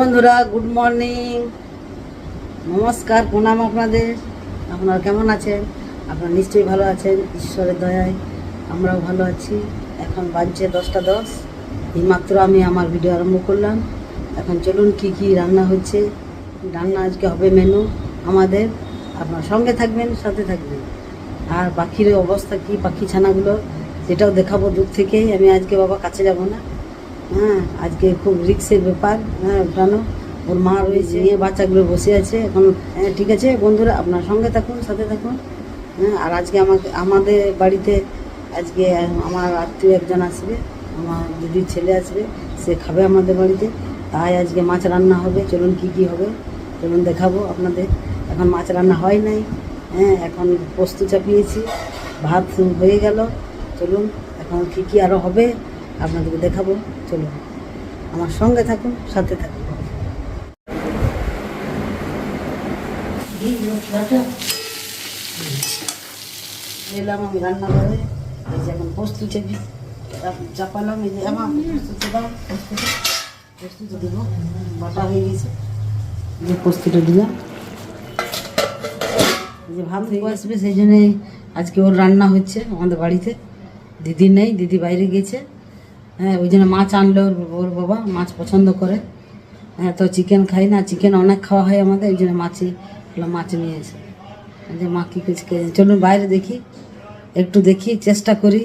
বন্ধুরা good morning নমস্কার, প্রণাম আপনাদের। আপনারা কেমন আছেন? আপনারা নিশ্চয়ই ভালো আছেন, ঈশ্বরের দয়ায়। আমরাও ভালো আছি। এখন বাজছে দশটা দশ। এইমাত্র আমি আমার ভিডিও আরম্ভ করলাম। এখন চলুন কি কি রান্না হচ্ছে। রান্না আজকে হবে মেনু আমাদের। আপনার সঙ্গে থাকবেন, সাথে থাকবেন। আর পাখির অবস্থা কি, পাখি ছানাগুলো, সেটাও দেখাবো দূর থেকেই। আমি আজকে বাবা কাছে যাব না। হ্যাঁ। আজকে খুব রিক্সের ব্যাপার হ্যাঁ কেন ওর মা রয়েছে। নিয়ে বাচ্চাগুলো বসে আছে। এখন হ্যাঁ ঠিক আছে বন্ধুরা আপনার সঙ্গে থাকুন সাথে থাকুন হ্যাঁ আর আজকে আমাকে আমাদের বাড়িতে আজকে আমার আত্মীয় একজন আসবে আমার দিদির ছেলে আসবে সে খাবে আমাদের বাড়িতে। তাই আজকে মাছ রান্না হবে। চলুন কি কি হবে চলুন দেখাবো আপনাদের। এখন মাছ রান্না হয় নাই হ্যাঁ এখন পোস্ত চাপিয়েছি ভাত হয়ে গেল। চলুন এখন কী কী আরও হবে আপনাদেরকে দেখাবো। চলুন আমার সঙ্গে থাকুন, সাথে থাকুন। এলাম আমি রান্না করে এই যে এখন পোস্ত চাপি চাপালাম এই যে আমার দেবো, বাটা হয়ে গেছে। যে পোস্তটা দিলাম। যে ভাত হয়ে আসবে সেই জন্যে আজকে ওর রান্না হচ্ছে আমাদের বাড়িতে। দিদি নেই, দিদি বাইরে গেছে। হ্যাঁ ওই জন্য মাছ আনলো ওর বাবা মাছ পছন্দ করে। হ্যাঁ তো চিকেন খাই না চিকেন অনেক খাওয়া হয় আমাদের ওই জন্য মাছই মাছ নিয়ে এসে। যে মা কী করছে চলুন বাইরে দেখি, একটু দেখি, চেষ্টা করি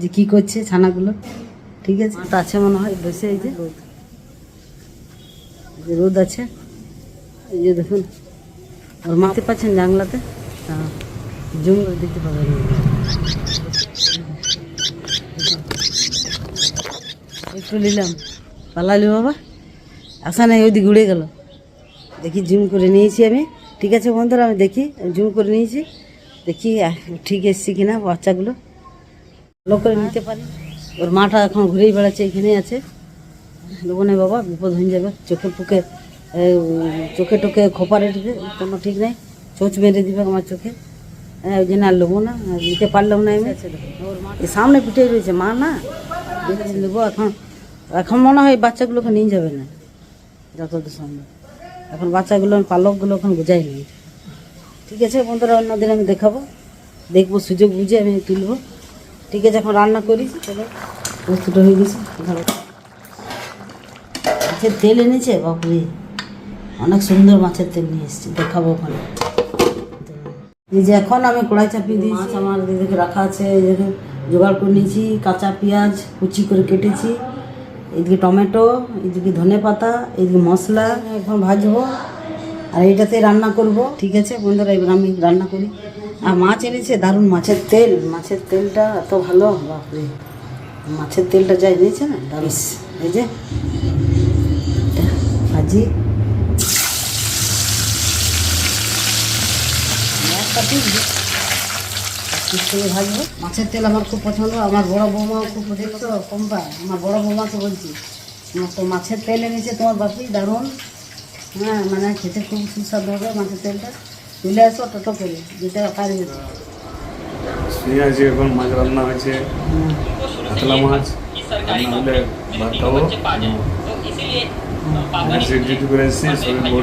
যে কি করছে ছানাগুলো। ঠিক আছে? মাটা আছে মনে হয়, বসে এই যে। রোদ রোদ আছে। এই যে দেখুন, ওর মাতে পাচ্ছেন জানলাতে? হ্যাঁ জুম করে একটু নিলাম। পালালি বাবা? আসা নাই ওইদিকে উড়ে গেল। দেখি জুম করে নিয়েছি আমি। ঠিক আছে বন্ধুরা আমি দেখি জুম করে নিয়েছি। দেখি ঠিক এসছি কিনা বাচ্চাগুলো। ভালো করে নিতে পারি। ওর মাটা এখন ঘুরেই বেড়াচ্ছে এখানেই আছে। দেবো না বাবা বিপদ হয়ে যাবে। চোখে পুকে চোখে টোকে খোপারে দিবে কোনো ঠিক নাই। চোচ মেরে দিবে আমার চোখে। হ্যাঁ ওই জন্য আর নেব না নিতে পারলাম না আমি। এই সামনে পিঠে রয়েছে মা না? নেব, এখন এখন মনে হয় বাচ্চাগুলোকে নিয়ে যাবে না, যতদূর সম্ভব। এখন বাচ্চাগুলো, পালকগুলো এখন বোঝাই নেই। ঠিক আছে বন্ধুরা, অন্যদিন আমি দেখাবো। দেখব, সুযোগ বুঝে আমি তুলবো। ঠিক আছে, এখন রান্না করি প্রস্তুত হয়ে গেছে। ধরো। মাছের তেল এনেছে, বাপরে। অনেক সুন্দর মাছের তেল নিয়ে এসেছি, দেখাবো ওখানে। এই যে এখন আমি কড়াই চাপিয়ে দিয়েছি মাছ আমার দিদিকে রাখা আছে এই যে জোগাড় করে নিয়েছি কাঁচা পেঁয়াজ কুচি করে কেটেছি এদিকে টমেটো এদিকে ধনে পাতা এদিকে মশলা এখন ভাজবো আর এইটাতে রান্না করব। ঠিক আছে বন্ধুরা এবার আমি রান্না করি। আর মাছ এনেছে দারুণ মাছের তেল মাছের তেলটা এত ভালো বাপরে। মাছের তেলটা যা এনেছে না দারুণ। এই যে ভাজি। একটা পিস করে ভাজবো মাছের তেল আমার খুব পছন্দ আমার বড় বৌমাও খুব পছন্দ কম পায়। আমার বড় বৌমাকে বলছি আমার তো মাছের তেল এনেছে তোমার বাপি দারুণ। হ্যাঁ মানে খেতে খুব সুস্বাদু হবে মাছের তেলটা। চলে আসো টোটো করে যেতে পারবে আছি এখন মাছ রান্না হয়েছে। হ্যাঁ। কাতলা মাছ হলে ভাত খাব। ডিউটি করে এসেছি শরীর বহু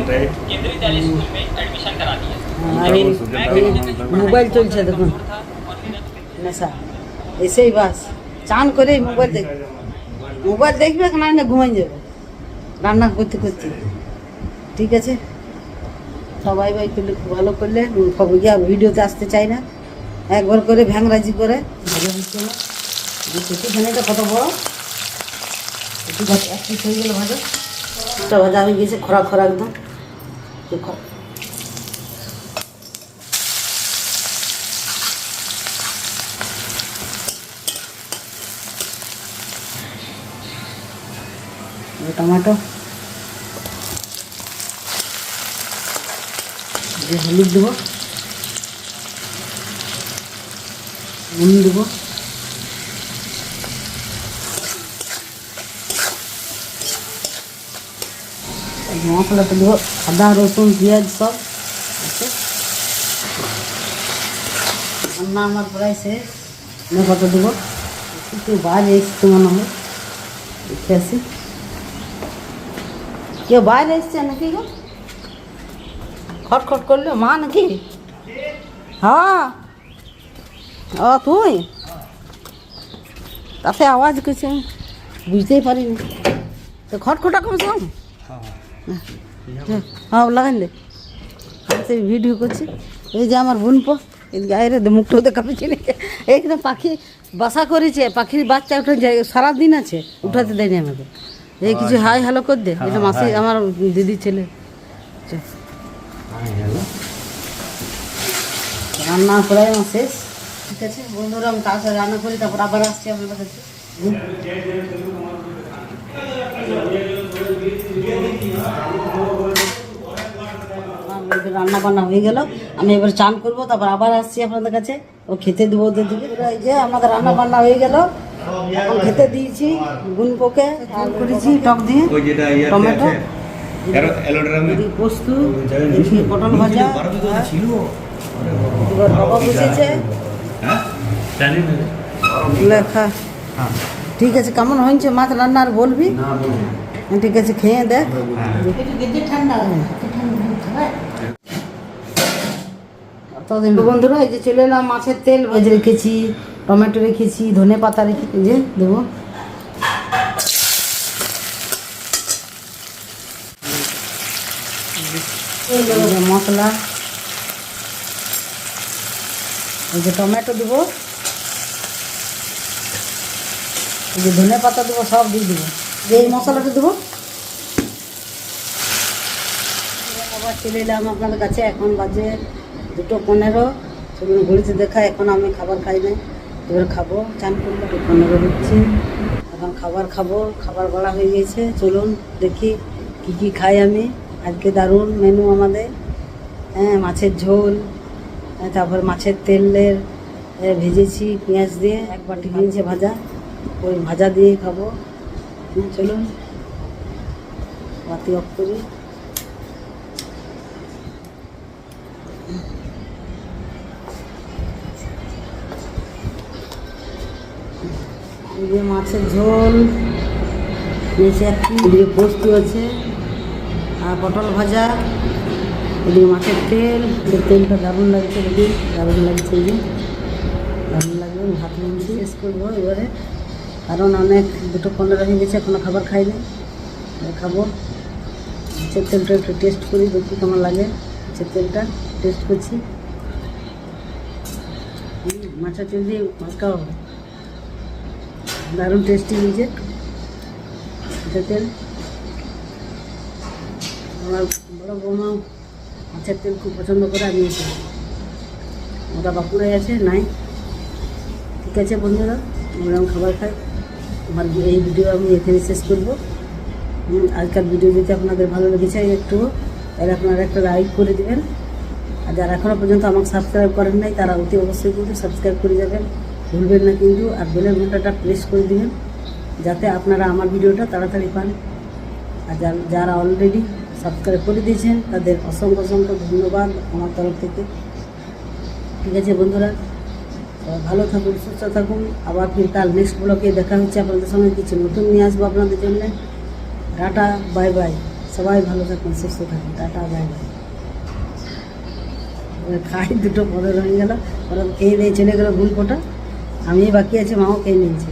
মোবাইল চলছে, দেখুন। নেশা। এসেই বাস। চান করে মোবাইল দেখ মোবাইল দেখবে না না ঘুমাই যাবে। রান্না করতে করতে। ঠিক আছে? সবাই ভাই করলে ভালো করলে ভিডিওতে আসতে চাই না। একবার করে ভ্যাংরাজি করে। ভালো হচ্ছে না। কত বড়? একটু হয়ে গেলে ভালো। ভাজা হয়ে গেছে খরা খরা একদম টমেটো। যে হলুদ দেবো। নুন দেবো। মশলাটা দেবো। আদা, রসুন, পেঁয়াজ সব আছে। রান্না আমার প্রায় শেষ। আমি কত দেবো। একটু বাজ এসছে মনে হয়। দেখে আসি। কেউ বাইরে এসছে নাকি গো? খটখট করল, মা নাকি? হ্যাঁ। ও, তুই? তাতে আওয়াজ করছে, বুঝতেই পারিনি। তো খটখটা কমছে হ্যাঁ লাগান দে। ভিডিও করছি। এই যে আমার বোন পো এদিকে আয় রে মুখটা দেখা পেয়েছি এখানে পাখি বাসা করেছে, পাখির বাচ্চা উঠে সারাদিন আছে, উঠাতে দেয়নি আমাকে। এই কিছু হাই হ্যালো কর দে এটা মাসি আমার দিদি ছেলে। রান্না প্রায় আমার শেষ। ঠিক আছে বন্ধুরা আমি তাড়াতাড়ি রান্না করি তারপর আবার আসছি আপনাদের কাছে। রান্না বান্না হয়ে গেল। আমি এবার চান করব তারপর আবার আসছি আপনাদের কাছে। ও খেতে দেবো ওদের দিকে। এই যে আমাদের রান্না বান্না হয়ে গেল। এখন খেতে দিয়েছি গুনপোকে আর করেছি টক দিয়ে ওই যেটা ইয়াতে টমেটো আছে এরো এলোড্রামে এদিকে পোস্ত পটল ভাজা ছিল। এবার বাবা বসেছে। হ্যাঁ? জানি না লেখা ঠিক আছে কেমন হয়েছে মাছ রান্না আর বলবি? হ্যাঁ, ঠিক আছে খেয়ে দেখ। ঠান্ডা ততদিন বন্ধুরা, এই যে চলে এলাম মাছের তেল ভেজে রেখেছি, টমেটো রেখেছি, ধনে পাতা রেখেছি যে দেবো। মশলা, এই যে টমেটো দেবো। এই যে ধনে পাতা দেবো, সব দিয়ে দেবো। এই মশলাটা দেবো। আবার চলে এলাম আপনাদের কাছে, এখন বাজে দুটো পনেরো সেগুলো ঘুরিতে দেখা এখন আমি খাবার খাই নাই। এবার খাব চান দুটো পনেরো হচ্ছে এখন খাবার খাব খাবার বলা হয়ে গেছে চলুন দেখি কি কি খাই আমি। আজকে দারুণ মেনু আমাদের। হ্যাঁ মাছের ঝোল হ্যাঁ, তারপর মাছের তেলের ভেজেছি পেঁয়াজ দিয়ে এক বাটি ভাজা। ওই ভাজা দিয়ে খাব। হুম, চলুন। বাতি অফ করি। এই যে মাছের ঝোল নিচে একটি এদিকে পোস্ত আছে, আর পটল ভাজা, এদিকে মাছের তেল তেলটা দারুণ লাগছে দেখি, দারুণ লাগছে এই যে দারুণ লাগবে ভাত নিয়েছি শেষ করব এবারে। কারণ অনেক, দুটো পনেরো হয়ে গেছে, এখনও খাবার খাইনি খাব। মাছের তেলটা একটু টেস্ট করি, দেখি কেমন লাগে মাছের তেলটা টেস্ট করছি। মাছের তেল দিয়ে ভাত খাওয়া হবে। দারুণ টেস্টি হয়েছে। তেল। আমার বড় বৌমা মাছের তেল খুব পছন্দ করে আমি ওটা বাঁকুড়ায় আছে নাই। ঠিক আছে বন্ধুরা আমরা খাবার খাই। আমার এই ভিডিও আমি এখানে শেষ করব। হুম, আজকের ভিডিও যদি আপনাদের ভালো লেগেছে একটু তাহলে আপনারা একটা লাইক করে দেবেন। আর যারা এখনও পর্যন্ত আমাকে সাবস্ক্রাইব করেন নাই তারা অতি অবশ্যই কিন্তু সাবস্ক্রাইব করে যাবেন। ভুলবেন না কিন্তু আর বেলের ঘন্টাটা প্রেস করে দিবেন, যাতে আপনারা আমার ভিডিওটা তাড়াতাড়ি পান। আর যার- অলরেডি সাবস্ক্রাইব করে দিয়েছেন, তাদের অসংখ্য অসংখ্য ধন্যবাদ আমার তরফ থেকে। ঠিক আছে বন্ধুরা ভালো থাকুন, সুস্থ থাকুন। আবার ফির কাল নেক্সট ব্লকে দেখা হচ্ছে আপনাদের সঙ্গে। কিছু নতুন নিয়ে আসব আপনাদের জন্য। টাটা বাই বাই সবাই ভালো থাকুন, সুস্থ থাকুন। টাটা বাই বাই খাই, দুটো পরে রয়ে গেল। ওরা খেয়ে দিয়ে চলে গেলো ভুল কোটা। আমি বাকি আছে মাও খেয়ে নিয়েছে।